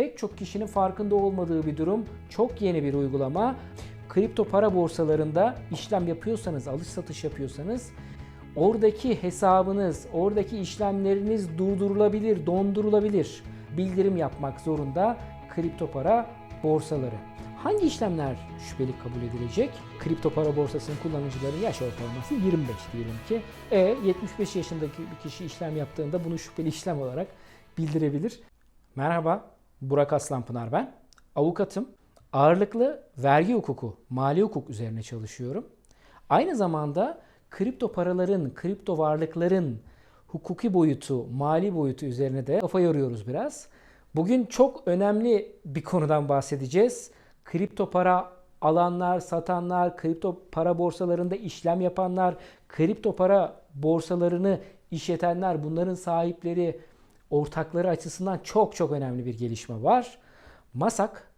Pek çok kişinin farkında olmadığı bir durum. Çok yeni bir uygulama. Kripto para borsalarında işlem yapıyorsanız, alış satış yapıyorsanız oradaki hesabınız, oradaki işlemleriniz durdurulabilir, dondurulabilir. Bildirim yapmak zorunda kripto para borsaları. Hangi işlemler şüpheli kabul edilecek? Kripto para borsasının kullanıcıların yaş ortalaması 25 diyelim ki. E 75 yaşındaki bir kişi işlem yaptığında bunu şüpheli işlem olarak bildirebilir. Merhaba, Burak Aslanpınar ben. Avukatım. Ağırlıklı vergi hukuku, mali hukuk üzerine çalışıyorum. Aynı zamanda kripto paraların, kripto varlıkların hukuki boyutu, mali boyutu üzerine de kafa yoruyoruz biraz. Bugün çok önemli bir konudan bahsedeceğiz. Kripto para alanlar, satanlar, kripto para borsalarında işlem yapanlar, kripto para borsalarını işletenler, bunların sahipleri, ortakları açısından çok çok önemli bir gelişme var. Masak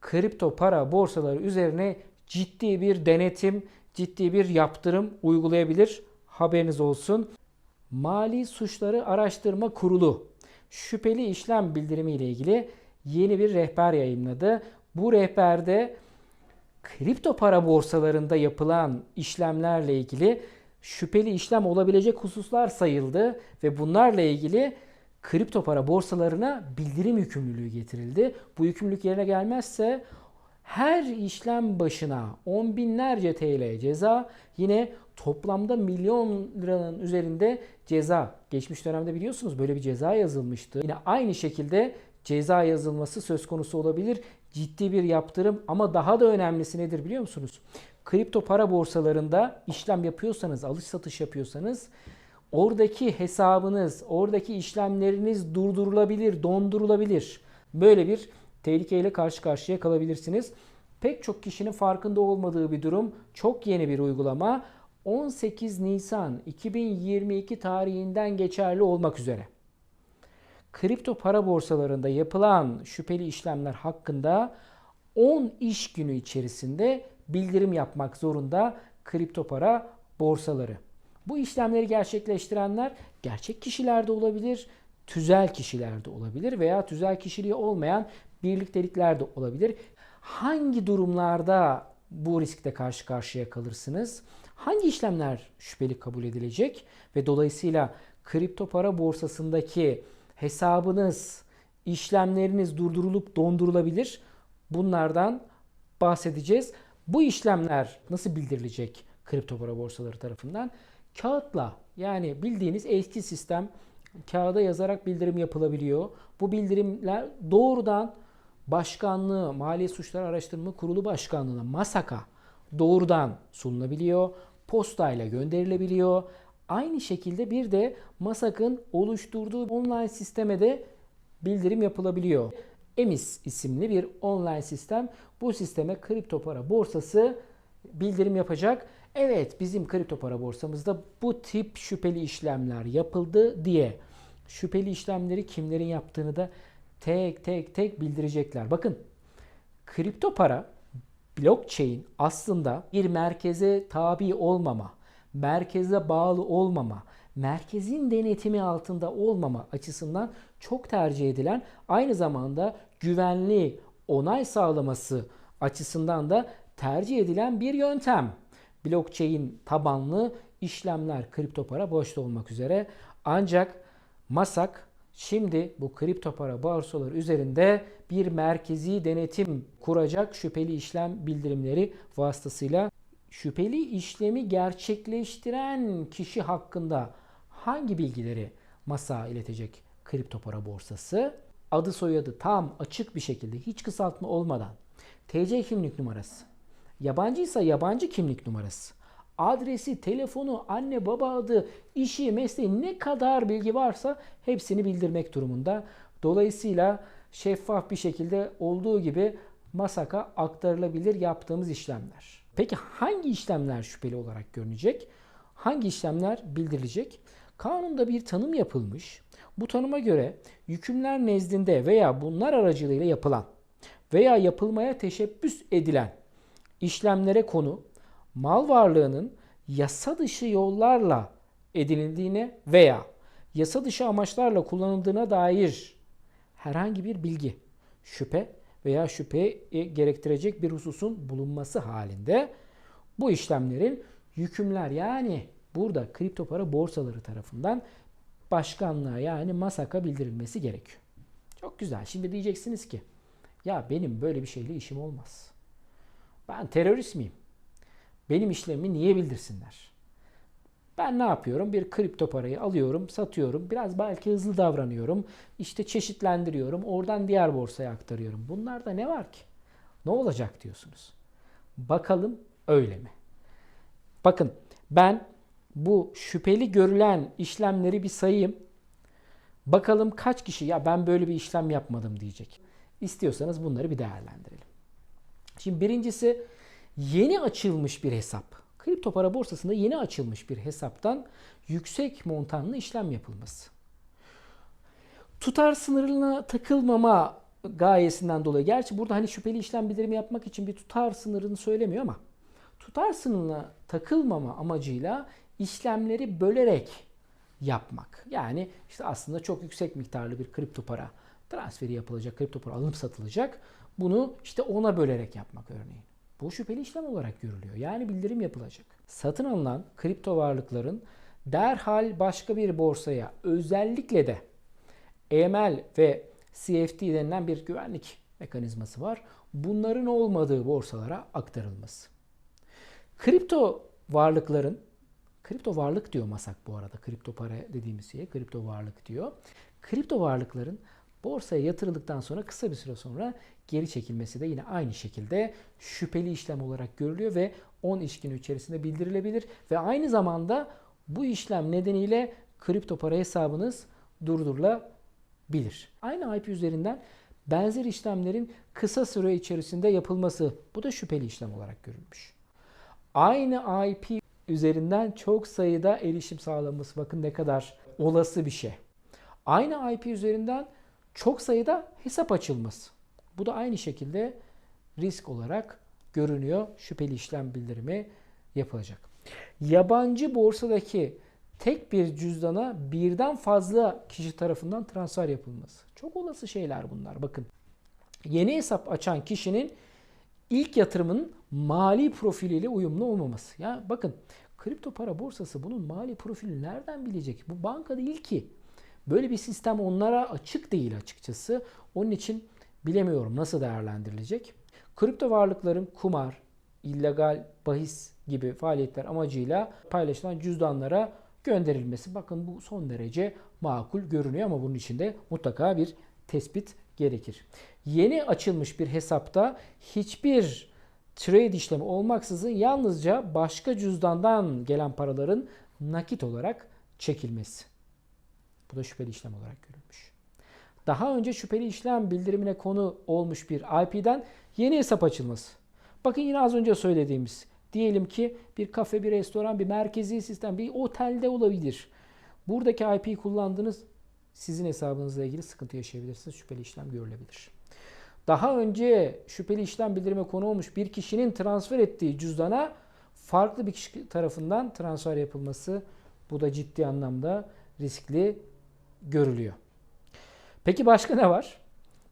kripto para borsaları üzerine ciddi bir denetim, ciddi bir yaptırım uygulayabilir. Haberiniz olsun. Mali Suçları Araştırma Kurulu şüpheli işlem bildirimi ile ilgili yeni bir rehber yayınladı. Bu rehberde kripto para borsalarında yapılan işlemlerle ilgili şüpheli işlem olabilecek hususlar sayıldı ve bunlarla ilgili kripto para borsalarına bildirim yükümlülüğü getirildi. Bu yükümlülük yerine gelmezse her işlem başına on binlerce TL ceza yine toplamda milyon liranın üzerinde ceza. Geçmiş dönemde biliyorsunuz böyle bir ceza yazılmıştı. Yine aynı şekilde ceza yazılması söz konusu olabilir. Ciddi bir yaptırım ama daha da önemlisi nedir biliyor musunuz? Kripto para borsalarında işlem yapıyorsanız, alış satış yapıyorsanız oradaki hesabınız, oradaki işlemleriniz durdurulabilir, dondurulabilir. Böyle bir tehlikeyle karşı karşıya kalabilirsiniz. Pek çok kişinin farkında olmadığı bir durum. Çok yeni bir uygulama. 18 Nisan 2022 tarihinden geçerli olmak üzere. Kripto para borsalarında yapılan şüpheli işlemler hakkında 10 iş günü içerisinde bildirim yapmak zorunda kripto para borsaları. Bu işlemleri gerçekleştirenler gerçek kişiler de olabilir, tüzel kişiler de olabilir veya tüzel kişiliği olmayan birliktelikler de olabilir. Hangi durumlarda bu riskte karşı karşıya kalırsınız? Hangi işlemler şüpheli kabul edilecek ve dolayısıyla kripto para borsasındaki hesabınız, işlemleriniz durdurulup dondurulabilir? Bunlardan bahsedeceğiz. Bu işlemler nasıl bildirilecek kripto para borsaları tarafından? Kağıtla yani bildiğiniz eski sistem kağıda yazarak bildirim yapılabiliyor. Bu bildirimler doğrudan başkanlığı, Mali Suçlar Araştırma Kurulu Başkanlığı'na, MASAK'a doğrudan sunulabiliyor. Postayla gönderilebiliyor. Aynı şekilde bir de MASAK'ın oluşturduğu online sisteme de bildirim yapılabiliyor. EMIS isimli bir online sistem. Bu sisteme kripto para borsası bildirim yapacak. Evet bizim kripto para borsamızda bu tip şüpheli işlemler yapıldı diye şüpheli işlemleri kimlerin yaptığını da tek tek tek bildirecekler. Bakın kripto para blockchain aslında bir merkeze tabi olmama, merkeze bağlı olmama, merkezin denetimi altında olmama açısından çok tercih edilen aynı zamanda güvenli onay sağlaması açısından da tercih edilen bir yöntem. Blockchain tabanlı işlemler kripto para başta olmak üzere. Ancak MASAK Şimdi bu kripto para borsaları üzerinde bir merkezi denetim kuracak şüpheli işlem bildirimleri vasıtasıyla şüpheli işlemi gerçekleştiren kişi hakkında hangi bilgileri masa iletecek kripto para borsası? Adı soyadı tam açık bir şekilde hiç kısaltma olmadan. TC kimlik numarası, yabancıysa yabancı kimlik numarası, adresi, telefonu, anne baba adı, işi, mesleği ne kadar bilgi varsa hepsini bildirmek durumunda. Dolayısıyla şeffaf bir şekilde olduğu gibi MASAK'a aktarılabilir yaptığımız işlemler. Peki hangi işlemler şüpheli olarak görünecek? Hangi işlemler bildirilecek? Kanunda bir tanım yapılmış. Bu tanıma göre yükümler nezdinde veya bunlar aracılığıyla yapılan veya yapılmaya teşebbüs edilen işlemlere konu mal varlığının yasa dışı yollarla edinildiğine veya yasa dışı amaçlarla kullanıldığına dair herhangi bir bilgi şüphe veya şüpheyi gerektirecek bir hususun bulunması halinde bu işlemlerin yükümler yani burada kripto para borsaları tarafından başkanlığa yani MASAK'a bildirilmesi gerekiyor. Çok güzel. Şimdi diyeceksiniz ki ya benim böyle bir şeyle işim olmaz. Ben terörist miyim? Benim işlemimi niye bildirsinler? Ben ne yapıyorum? Bir kripto parayı alıyorum, satıyorum. Biraz belki hızlı davranıyorum. İşte çeşitlendiriyorum. Oradan diğer borsaya aktarıyorum. Bunlarda ne var ki? Ne olacak diyorsunuz. Bakalım öyle mi? Bakın ben bu şüpheli görülen işlemleri bir sayayım. Bakalım kaç kişi ya ben böyle bir işlem yapmadım diyecek. İstiyorsanız bunları bir değerlendirelim. Şimdi birincisi yeni açılmış bir hesap. Kripto para borsasında yeni açılmış bir hesaptan yüksek montanlı işlem yapılması. Tutar sınırına takılmama gayesinden dolayı. Gerçi burada hani şüpheli işlem bildirimi yapmak için bir tutar sınırını söylemiyor ama tutar sınırına takılmama amacıyla işlemleri bölerek yapmak. Yani işte aslında çok yüksek miktarlı bir kripto para transferi yapılacak, kripto para alınıp satılacak. Bunu işte ona bölerek yapmak örneğin. Bu şüpheli işlem olarak görülüyor. Yani bildirim yapılacak. Satın alınan kripto varlıkların derhal başka bir borsaya özellikle de EML ve CFT denilen bir güvenlik mekanizması var. Bunların olmadığı borsalara aktarılması. Kripto varlıkların kripto varlık diyor Masak bu arada. Kripto para dediğimiz şeye kripto varlık diyor. Kripto varlıkların borsaya yatırıldıktan sonra kısa bir süre sonra geri çekilmesi de yine aynı şekilde şüpheli işlem olarak görülüyor ve 10 iş günü içerisinde bildirilebilir ve aynı zamanda bu işlem nedeniyle kripto para hesabınız durdurulabilir. Aynı IP üzerinden benzer işlemlerin kısa süre içerisinde yapılması bu da şüpheli işlem olarak görülmüş. Aynı IP üzerinden çok sayıda erişim sağlanması bakın ne kadar olası bir şey. Aynı IP üzerinden çok sayıda hesap açılması. Bu da aynı şekilde risk olarak görünüyor. Şüpheli işlem bildirimi yapılacak. Yabancı borsadaki tek bir cüzdana birden fazla kişi tarafından transfer yapılması. Çok olası şeyler bunlar. Bakın yeni hesap açan kişinin ilk yatırımının mali profiliyle uyumlu olmaması. Ya bakın kripto para borsası bunun mali profilini nereden bilecek? Bu banka değil ki. Böyle bir sistem onlara açık değil açıkçası. Onun için bilemiyorum nasıl değerlendirilecek. Kripto varlıkların kumar, illegal bahis gibi faaliyetler amacıyla paylaşılan cüzdanlara gönderilmesi. Bakın bu son derece makul görünüyor ama bunun için de mutlaka bir tespit gerekir. Yeni açılmış bir hesapta hiçbir trade işlemi olmaksızın yalnızca başka cüzdandan gelen paraların nakit olarak çekilmesi. Bu da şüpheli işlem olarak görülmüş. Daha önce şüpheli işlem bildirimine konu olmuş bir IP'den yeni hesap açılması. Bakın yine az önce söylediğimiz. Diyelim ki bir kafe, bir restoran, bir merkezi sistem, bir otelde olabilir. Buradaki IP'yi kullandığınız sizin hesabınızla ilgili sıkıntı yaşayabilirsiniz. Şüpheli işlem görülebilir. Daha önce şüpheli işlem bildirime konu olmuş bir kişinin transfer ettiği cüzdana farklı bir kişi tarafından transfer yapılması bu da ciddi anlamda riskli görülüyor. Peki başka ne var?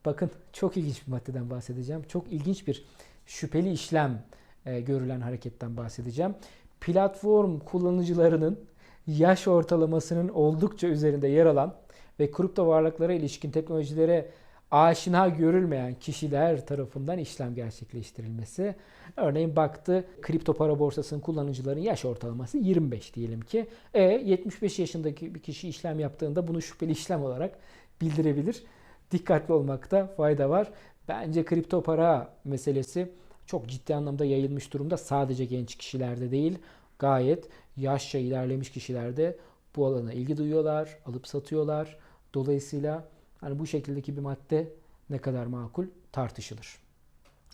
Bakın çok ilginç bir maddeden bahsedeceğim. Çok ilginç bir şüpheli işlem e, görülen hareketten bahsedeceğim. Platform kullanıcılarının yaş ortalamasının oldukça üzerinde yer alan ve kripto varlıklara ilişkin teknolojilere aşina görülmeyen kişiler tarafından işlem gerçekleştirilmesi. Örneğin baktı kripto para borsasının kullanıcıların yaş ortalaması 25 diyelim ki. E 75 yaşındaki bir kişi işlem yaptığında bunu şüpheli işlem olarak bildirebilir. Dikkatli olmakta fayda var. Bence kripto para meselesi çok ciddi anlamda yayılmış durumda. Sadece genç kişilerde değil, gayet yaşça ilerlemiş kişilerde bu alana ilgi duyuyorlar, alıp satıyorlar. Dolayısıyla hani bu şekildeki bir madde ne kadar makul tartışılır.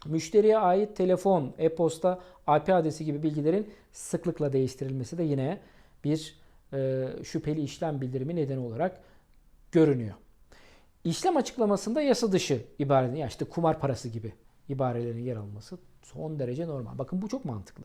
Müşteriye ait telefon, e-posta, IP adresi gibi bilgilerin sıklıkla değiştirilmesi de yine bir e, şüpheli işlem bildirimi nedeni olarak görünüyor. İşlem açıklamasında yasa dışı ibarelerin, ya işte kumar parası gibi ibarelerin yer alması son derece normal. Bakın bu çok mantıklı.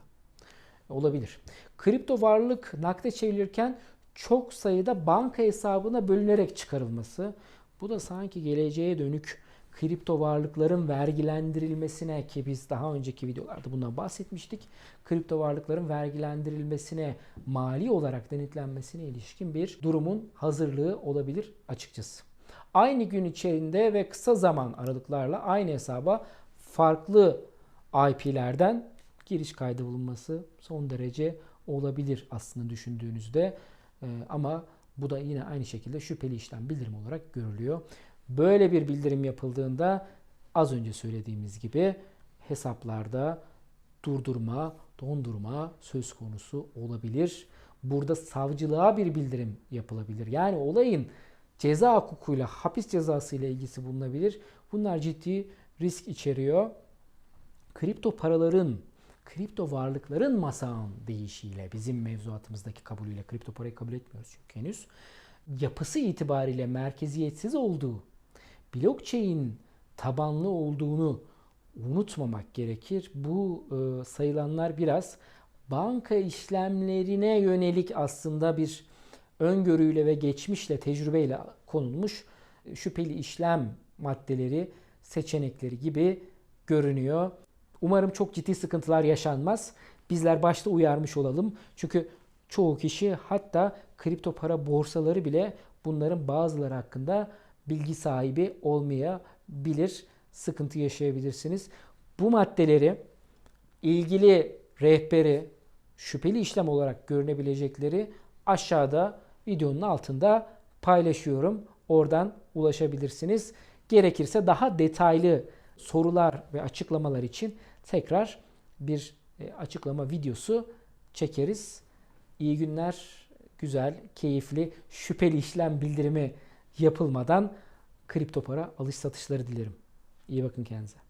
Olabilir. Kripto varlık nakde çevrilirken çok sayıda banka hesabına bölünerek çıkarılması. Bu da sanki geleceğe dönük kripto varlıkların vergilendirilmesine ki biz daha önceki videolarda bundan bahsetmiştik. Kripto varlıkların vergilendirilmesine, mali olarak denetlenmesine ilişkin bir durumun hazırlığı olabilir açıkçası. Aynı gün içerisinde ve kısa zaman aralıklarla aynı hesaba farklı IP'lerden giriş kaydı bulunması son derece olabilir aslında düşündüğünüzde. Ee, ama bu da yine aynı şekilde şüpheli işlem bildirim olarak görülüyor. Böyle bir bildirim yapıldığında az önce söylediğimiz gibi hesaplarda durdurma, dondurma söz konusu olabilir. Burada savcılığa bir bildirim yapılabilir. Yani olayın ceza hukukuyla, hapis cezası ile ilgisi bulunabilir. Bunlar ciddi risk içeriyor. Kripto paraların, kripto varlıkların masağın değişiyle, bizim mevzuatımızdaki kabulüyle kripto parayı kabul etmiyoruz çünkü henüz. Yapısı itibariyle merkeziyetsiz olduğu, blockchain tabanlı olduğunu unutmamak gerekir. Bu e, sayılanlar biraz banka işlemlerine yönelik aslında bir öngörüyle ve geçmişle, tecrübeyle konulmuş şüpheli işlem maddeleri, seçenekleri gibi görünüyor. Umarım çok ciddi sıkıntılar yaşanmaz. Bizler başta uyarmış olalım. Çünkü çoğu kişi hatta kripto para borsaları bile bunların bazıları hakkında bilgi sahibi olmayabilir. Sıkıntı yaşayabilirsiniz. Bu maddeleri ilgili rehberi şüpheli işlem olarak görünebilecekleri aşağıda videonun altında paylaşıyorum. Oradan ulaşabilirsiniz. Gerekirse daha detaylı sorular ve açıklamalar için tekrar bir e, açıklama videosu çekeriz. İyi günler, güzel, keyifli, şüpheli işlem bildirimi yapılmadan kripto para alış satışları dilerim. İyi bakın kendinize.